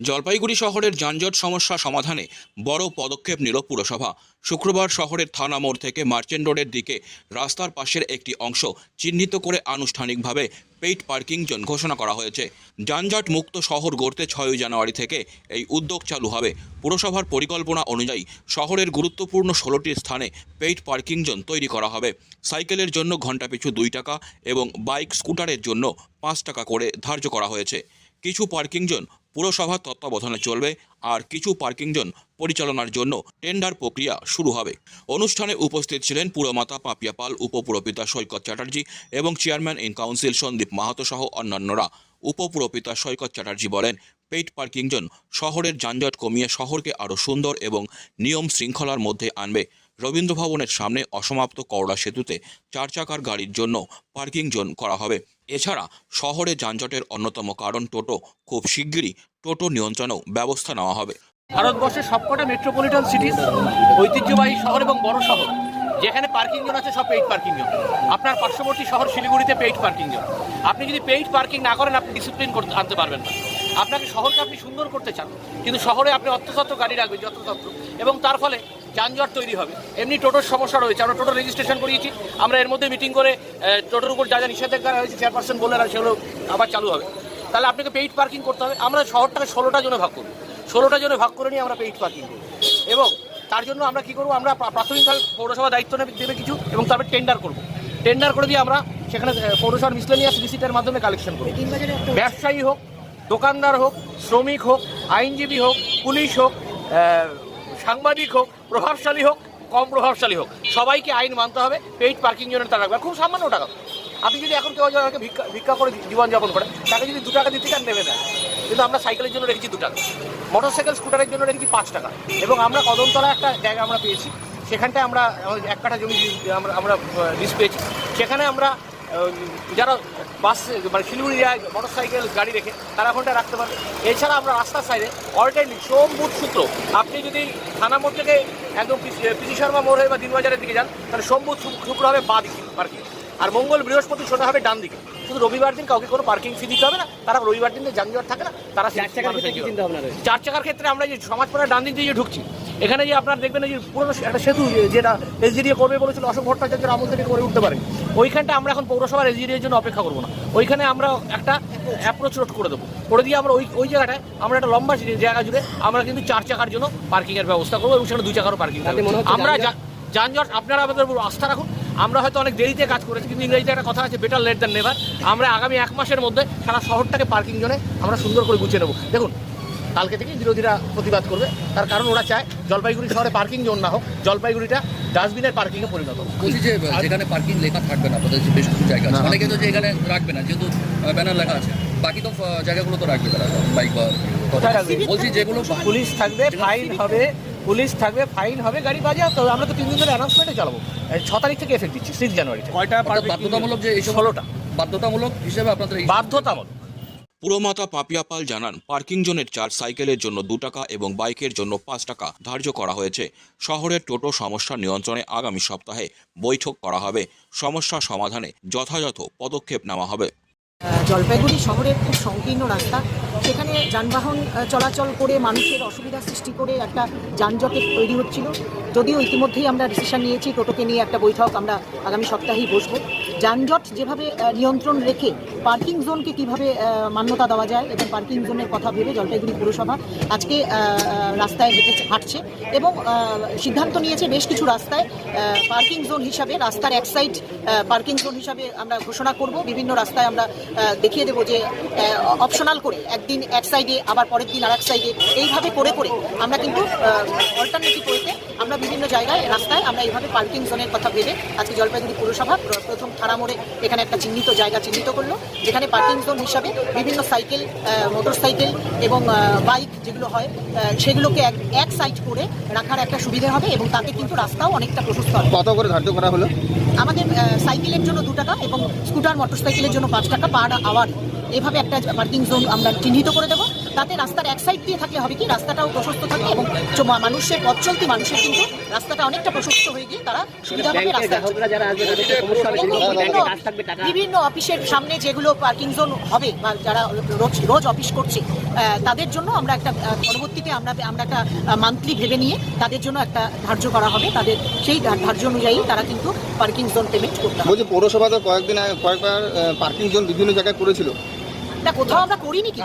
জলপাইগুড়ি শহরের যানজট সমস্যা সমাধানে বড় পদক্ষেপ নিল পুরসভা। শুক্রবার শহরের থানা মোড় থেকে মার্চেন্ট রোডের দিকে রাস্তার পাশের একটি অংশ চিহ্নিত করে আনুষ্ঠানিকভাবে পেইড পার্কিং জোন ঘোষণা করা হয়েছে। যানজট মুক্ত শহর গড়তে ছয়ই জানুয়ারি থেকে এই উদ্যোগ চালু হবে। পুরসভার পরিকল্পনা অনুযায়ী শহরের গুরুত্বপূর্ণ ষোলোটি স্থানে পেইড পার্কিং জোন তৈরি করা হবে। সাইকেলের জন্য ঘন্টাপিছু দুই টাকা এবং বাইক, স্কুটারের জন্য পাঁচ টাকা করে ধার্য করা হয়েছে। কিছু পার্কিং জোন পুরসভার তত্ত্বাবধানে চলবে আর কিছু পার্কিং জোন পরিচালনার জন্য টেন্ডার প্রক্রিয়া শুরু হবে। অনুষ্ঠানে উপস্থিত ছিলেন পুরমাতা পাপিয়া পাল, উপপুরপিতা সৈকত চ্যাটার্জি এবং chairman in council Sandip Mahato সহ অন্যান্যরা। উপপুরপিতা সৈকত চ্যাটার্জি বলেন, পেইড পার্কিং জোন শহরের যানজট কমিয়ে শহরকে আরও সুন্দর এবং নিয়ম শৃঙ্খলার মধ্যে আনবে। রবীন্দ্র ভবনের সামনে অসমাপ্ত করড়া সেতুতে চার চাকার গাড়ির জন্য পার্কিং জোন করা হবে। এছাড়া শহরে যানজটের অন্যতম কারণ টোটো। খুব শিগগিরই টোটো নিয়ন্ত্রণেও ব্যবস্থা নেওয়া হবে। ভারতবর্ষের সবকটা মেট্রোপলিটন সিটিজ ঐতিহ্যবাহী শহর এবং বড় শহর, যেখানে পার্কিং জোন আছে সব পেইড পার্কিং জোন আপনার পার্শ্ববর্তী শহর শিলিগুড়িতে পেইড পার্কিং জোন আপনি যদি পেইড পার্কিং না করেন, আপনি ডিসিপ্লিন করতে আনতে পারবেন না। আপনাকে শহরকে আপনি সুন্দর করতে চান, কিন্তু শহরে আপনি অর্থশত্র গাড়ি রাখবেন, যত্রতত্র। এবং তার ফলে যানজট তৈরি হবে। এমনি টোটোর সমস্যা রয়েছে। আমরা টোটো রেজিস্ট্রেশন করিয়েছি। আমরা এর মধ্যে মিটিং করে টোটোর উপর যা যা নিষেধাজ্ঞা রয়েছে চেয়ারপারসন বললেন আর সেগুলো আবার চালু হবে। তাহলে আপনাকে পেইড পার্কিং করতে হবে। আমরা শহরটাকে ষোলোটা জনে ভাগ করব ষোলোটা জনে ভাগ করে নিয়ে আমরা পেইড পার্কিং করব এবং তার জন্য আমরা কি করব? আমরা প্রা- প্রাথমিকভাবে পৌরসভা দায়িত্ব নেবে, দেবে কিছু এবং তারপরে টেন্ডার করব। টেন্ডার করে দিয়ে আমরা সেখানে পৌরসভার মিসলেনিয়াস রিসিটের মাধ্যমে কালেকশন করব। ব্যবসায়ী হোক, দোকানদার হোক, শ্রমিক হোক, আইনজীবী হোক, পুলিশ হোক সাংবাদিক হোক, প্রভাবশালী হোক, কম প্রভাবশালী হোক, সবাইকে আইন মানতে হবে, পেইড পার্কিং জন্য তারা রাখবে খুব সামান্য টাকা। আপনি যদি এখন কেউ ভিক্ষা ভিক্ষা করে জীবনযাপন করে তাকে যদি দু টাকা দিতে চান, নেবে না। কিন্তু আমরা সাইকেলের জন্য রেখেছি দু টাকা। মোটর সাইকেল স্কুটারের জন্য রেখেছি পাঁচ টাকা। এবং আমরা কদমতলা একটা জায়গা আমরা পেয়েছি। সেখানটায় আমরা এক কাঠা জমি, আমরা আমরা লিজ পেয়েছি। সেখানে আমরা যারা বাস মানে শিলিগুড়ি যায় মোটর সাইকেল গাড়ি রেখে তারা ওখানটা রাখতে পারবে। এছাড়া আমরা রাস্তার সাইডে অলটাইম সোম বুধ সূত্র। আপনি যদি থানা মোড় থেকে একদম পিসি শর্মা মোড় হয়ে বা দিনবাজারের দিকে যান তাহলে সোম বুধ শুক- শুক্র হবে বা দিকে পার্কিং আর মঙ্গল বৃহস্পতি সোজা হবে ডান দিকে। শুধু রবিবার দিন কাউকে কোনো পার্কিং ফি দিতে হবে না তারা রবিবার দিনে যানজট থাকে না তারা চার চাকার ভাবনা চার চাকার ক্ষেত্রে আমরা যে সমাজপাড়ার ডান দিক দিয়ে ঢুকছি এখানে যে আপনার দেখবেন এই যে পুরোনো একটা সেতু যেটা এসজিডিএ করবে বলেছিল অশোক ভট্টাচার্যের আমল থেকে করে উঠতে পারে। ওইখানটা আমরা এখন পৌরসভার এসডিডিএর জন্য অপেক্ষা করব না। ওইখানে আমরা একটা অ্যাপ্রোচ রোড করে দেবো। করে দিয়ে আমরা ওই ওই জায়গাটায় আমরা একটা লম্বা জায়গা জুড়ে আমরা কিন্তু চার চাকার জন্য পার্কিং এর ব্যবস্থা করব এবং সেখানে দুই চাকারও পার্কিং আমরা যানজট আপনারা আমাদের উপর আস্থা রাখুন। আমরা হয়তো অনেক দেরিতে কাজ করেছি কিন্তু ইংরেজিতে একটা কথা আছে বেটার লেট দ্যান নেভার আমরা আগামী এক মাসের মধ্যে সারা শহরটাকে পার্কিং জোনে আমরা সুন্দর করে গুছিয়ে নেব। দেখুন কালকে থেকে বিরোধীরা প্রতিবাদ করবে। তার কারণ ওরা চায় জলপাইগুড়ি শহরে পার্কিং জোন না হোক জলপাইগুড়িটা ডাস্টবিনের পার্কিংয়ে পরিণত হোক। বলছি যে যেখানে পার্কিং লেখা থাকবে না আপনাদের বেশ কিছু জায়গা আছে। অনেকে তো যে এখানে রাখবে না যেহেতু ব্যানার লেখা আছে। বাকি তো জায়গাগুলো তো রাখবে তারা বাইক বা? বলছি যেগুলো পুলিশ থাকবে ফাইন হবে পুলিশ থাকবে ফাইন হবে গাড়ি বাজে তো আমরা তো তিন দিন ধরে অ্যানাউন্সমেন্টে চালাবো। ছ তারিখ থেকে এফেক্ট দিচ্ছি সিক্স জানুয়ারি কয়টা বাধ্যতামূলক যে ষোলোটা। বাধ্যতামূলক হিসেবে আপনাদের এই পুরমাতা পাপিয়াপাল পাপিয়া পাল জানান, পার্কিং জোনের চার সাইকেলের জন্য দু টাকা এবং বাইকের জন্য পাঁচ টাকা ধার্য করা হয়েছে। শহরের টোটো সমস্যা নিয়ন্ত্রণে আগামী সপ্তাহে বৈঠক করা হবে। সমস্যা সমাধানে যথাযথ পদক্ষেপ নেওয়া হবে। জলপাইগুড়ি শহরের খুব সংকীর্ণ রাস্তা। সেখানে যানবাহন চলাচল করে মানুষের অসুবিধা সৃষ্টি করে একটা যানজটের তৈরি হচ্ছিল। যদিও ইতিমধ্যেই আমরা ডিসিশন নিয়েছি টোটোকে নিয়ে একটা বৈঠক আমরা আগামী সপ্তাহেই বসবো। যানজট যেভাবে নিয়ন্ত্রণ রেখে পার্কিং জোনকে কীভাবে মান্যতা দেওয়া যায় এবং পার্কিং জোনের কথা ভেবে জলপাইগুড়ি পুরসভা আজকে রাস্তায় হেঁটে হাঁটছে এবং সিদ্ধান্ত নিয়েছে বেশ কিছু রাস্তায় পার্কিং জোন হিসাবে রাস্তার এক সাইড পার্কিং জোন হিসাবে আমরা ঘোষণা করব। বিভিন্ন রাস্তায় আমরা দেখিয়ে দেবো যে অপশনাল করে একদিন এক সাইডে আবার পরের দিন আর এক সাইডে এইভাবে করে করে আমরা কিন্তু অল্টারনেটিভ ওয়েতে আমরা বিভিন্ন জায়গায় রাস্তায় আমরা এইভাবে পার্কিং জোনের কথা ভেবে আজকে জলপাইগুড়ি পুরসভা প্রথম থানা মোড়ে এখানে একটা চিহ্নিত জায়গা চিহ্নিত করল যেখানে পার্কিং জোন হিসাবে বিভিন্ন সাইকেল মোটর সাইকেল এবং বাইক যেগুলো হয় সেগুলোকে এক এক সাইড করে রাখার একটা সুবিধা হবে এবং তাতে কিন্তু রাস্তাও অনেকটা প্রশস্ত হবে। কত করে ধার্য করা হলো? আমাদের সাইকেলের জন্য দু টাকা এবং স্কুটার মোটর সাইকেলের জন্য পাঁচ টাকা পার আওয়ার এভাবে একটা পার্কিং জোন আমরা চিহ্নিত করে দেবো। তাতে রাস্তার এক সাইড দিয়ে থাকলে হবে কি রাস্তাটাও প্রশস্ত থাকবে এবং মানুষের পথ চলতি মানুষের কিন্তু রাস্তাটা অনেকটা প্রশস্ত হয়ে গিয়ে তারা সুবিধা পাবে বিভিন্ন- বিভিন্ন অফিসের সামনে যেগুলো পার্কিং জোন হবে বা যারা রোজ রোজ অফিস করছে আহ, তাদের জন্য আমরা একটা পরবর্তীতে আমরা আমরা একটা মান্থলি ভেবে নিয়ে তাদের জন্য একটা ধার্য করা হবে। তাদের সেই ধার্য অনুযায়ী তারা কিন্তু পার্কিং জোন পেমেন্ট করতে হবে। বলছি পৌরসভা তো কয়েকদিন আগে কয়েকবার পার্কিং জোন বিভিন্ন জায়গায় করেছিল। না কোথাও আমরা করিনি কি?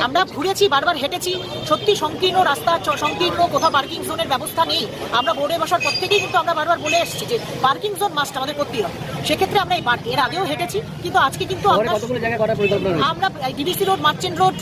আমরা ঘুরেছি বারবার হেঁটেছি। সত্যি সংকীর্ণ রাস্তা সংকীর্ণ কোথাও পার্কিং জোনের ব্যবস্থা নেই। আমরা বোর্ডে বসার পর থেকেই কিন্তু আমরা বারবার বলে এসেছি যে পার্কিং জোন মাস্ট আমাদের করতেই হবে। সেক্ষেত্রে আমরা এই বার- এর আগেও হেঁটেছি কিন্তু আজকে কিন্তু আমরা আমরা ডিবিসি রোড মার্চেন্ট রোড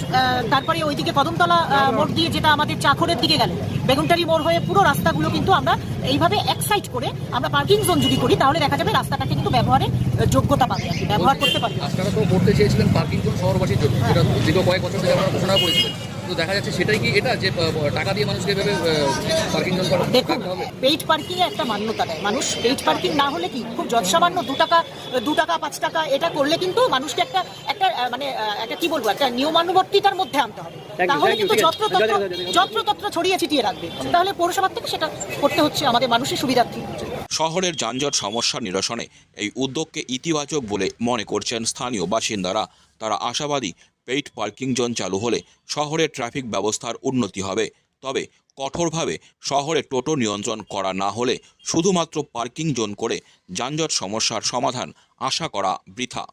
তারপরে ওইদিকে কদমতলা আহ, মোড় দিয়ে যেটা আমাদের চাখরের দিকে গেল। বেগুনটারি মোড় হয়ে পুরো রাস্তাগুলো কিন্তু আমরা এইভাবে এক করে আমরা পার্কিং জোন যদি করি, তাহলে দেখা যাবে রাস্তাটাকে কিন্তু ব্যবহারে যোগ্যতা পাবে আর ব্যবহার করতে পারবে। আপনারা তো করতে চেয়েছিলেন পার্কিং জোন শহরবাসীর জন্য, যেটা দীর্ঘ কয়েক বছর ধরে আমরা ঘোষণা করেছিলেন। তো দেখা যাচ্ছে সেটাই কি এটা যে টাকা দিয়ে মানুষকে এভাবে পার্কিং জোন করা দেখুন পেইড পার্কিং এ একটা মান্যতা দেয়। মানুষ পেইড পার্কিং না হলে কি? খুব যৎসামান্য দু টাকা দু টাকা পাঁচ টাকা এটা করলে কিন্তু মানুষকে একটা একটা মানে একটা কি বলব? একটা নিয়মানুবর্তিতার মধ্যে আনতে হবে। তাহলে কিন্তু যত্রতত্র যত্রতত্র ছড়িয়ে ছিটিয়ে রাখবে। তাহলে পৌরসভার থেকে সেটা করতে হচ্ছে আমাদের মানুষের সুবিধার্থে। শহরের যানজট সমস্যা নিরসনে এই উদ্যোগকে ইতিবাচক বলে মনে করছেন স্থানীয় বাসিন্দারা। তারা আশাবাদী পেইড পার্কিং জোন চালু হলে শহরে ট্রাফিক ব্যবস্থার উন্নতি হবে। তবে কঠোরভাবে শহরে টোটো নিয়ন্ত্রণ করা না হলে শুধুমাত্র পার্কিং জোন করে যানজট সমস্যার সমাধান আশা করা বৃথা।